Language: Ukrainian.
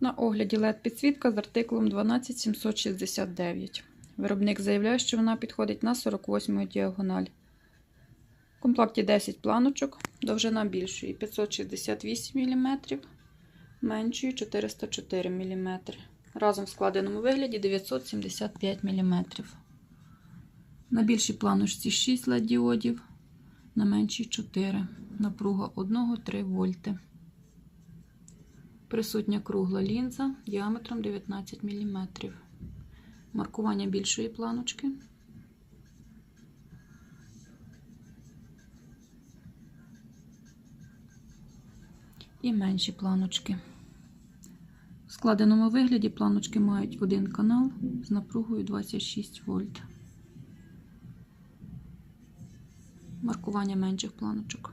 На огляді LED підсвітка з артикулом 12769. Виробник заявляє, що вона підходить на 48 діагональ. В комплекті 10 планочок, довжина більшої 568 мм, меншої 404 мм. Разом в складеному вигляді 975 мм. На більшій планочці 6 LED діодів, на меншій 4. Напруга 1-3 вольти. Присутня кругла лінза діаметром 19 мм. Маркування більшої планочки. І менші планочки. В складеному вигляді планочки мають один канал з напругою 26 вольт. Маркування менших планочок.